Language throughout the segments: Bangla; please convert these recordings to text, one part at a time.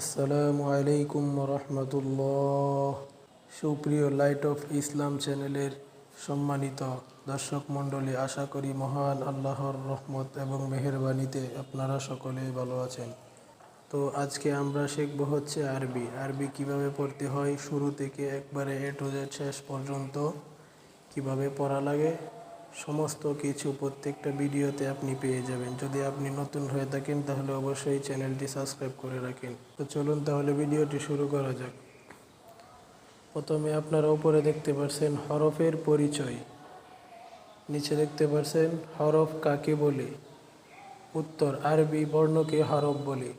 আসসালামু আলাইকুম রহমতুল্লাহ সুপ্রিয় লাইট অফ ইসলাম চ্যানেলের সম্মানিত দর্শক মণ্ডলী, আশা করি মহান আল্লাহর রহমত এবং মেহেরবানিতে আপনারা সকলেই ভালো আছেন। তো আজকে আমরা শিখব হচ্ছে আরবি। আরবি কীভাবে পড়তে হয়? শুরু থেকে একবারে এ টু জেড শেষ পর্যন্ত কীভাবে পড়া লাগে? সমস্ত কিছু প্রত্যেকটা ভিডিওতে আপনি পেয়ে যাবেন। যদি আপনি নতুন হয়ে থাকেন, তাহলে অবশ্যই চ্যানেলটি সাবস্ক্রাইব করে রাখেন। তো চলুন তাহলে ভিডিওটি শুরু করা যাক। প্রথমে আপনারা উপরে দেখতে পাচ্ছেন হরফের পরিচয়। নিচে দেখতে পাচ্ছেন হরফ কাকে বলে? উত্তর, আরবি বর্ণকে হরফ বলে।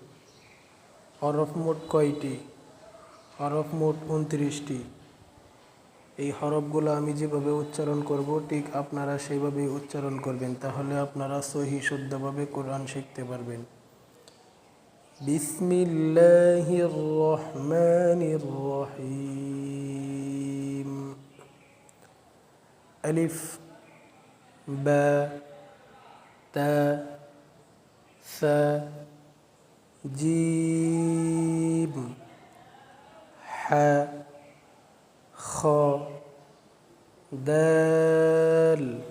হরফ মোট কয়টি? হরফ মোট উনত্রিশটি। এই হরফগুলো আমি যেভাবে উচ্চারণ করব, ঠিক আপনারা সেইভাবে উচ্চারণ করবেন, তাহলে আপনারা সহি শুদ্ধভাবে কোরআন শিখতে পারবেন। আলিফ, বা, তা, সা, জিম, হা, খ। دال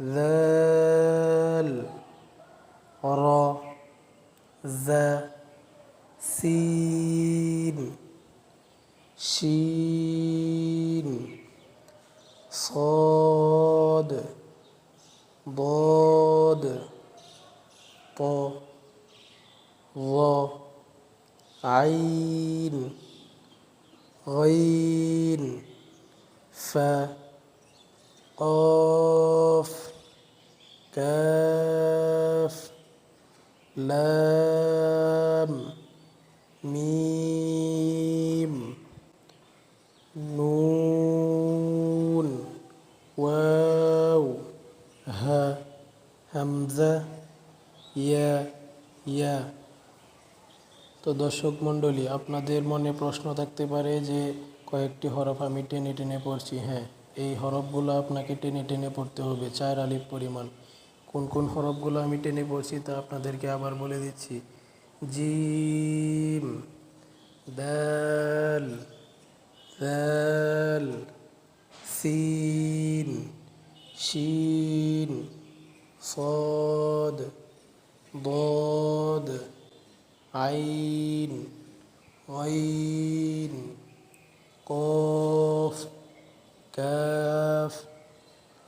ذال را ذا سين شين صاد ضاد ط ظ عين غين. قاف كاف لام ميم نون واو ها همزة يا يا তো দর্শক মণ্ডলী আপনাদের মনে প্রশ্ন থাকতে পারে যে কয়েকটি হরফ আমি টেনে টেনে পড়ছি হ্যাঁ এই হরফগুলো আপনাকে টেনে টেনে পড়তে হবে চার আলিফ পরিমাণ কোন কোন হরফগুলো আমি টেনে পড়ছি তা আপনাদেরকে আবার বলে দিচ্ছি জিম দাল দাল সিন শিন صاد ضاد عين غين قاف كاف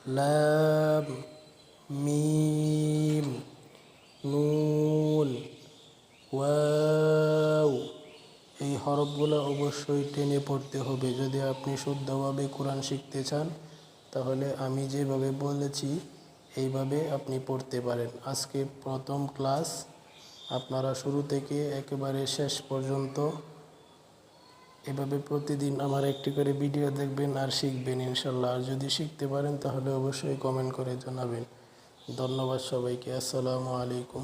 لام মিম নুন ওয়াও এই হরফগুলো অবশ্যই টেনে পড়তে হবে যদি আপনি শুদ্ধভাবে কোরআন শিখতে চান তাহলে আমি যেভাবে বলেছি এইভাবে আপনি পড়তে পারেন আজকে প্রথম ক্লাস আপনারা শুরু থেকে একেবারে শেষ পর্যন্ত এভাবে প্রতিদিন আমার একটি করে ভিডিও দেখবেন আর শিখবেন ইনশাল্লাহ। আর যদি শিখতে পারেন, তাহলে অবশ্যই কমেন্ট করে জানাবেন। ধন্যবাদ সবাইকে। আসসালামু আলাইকুম।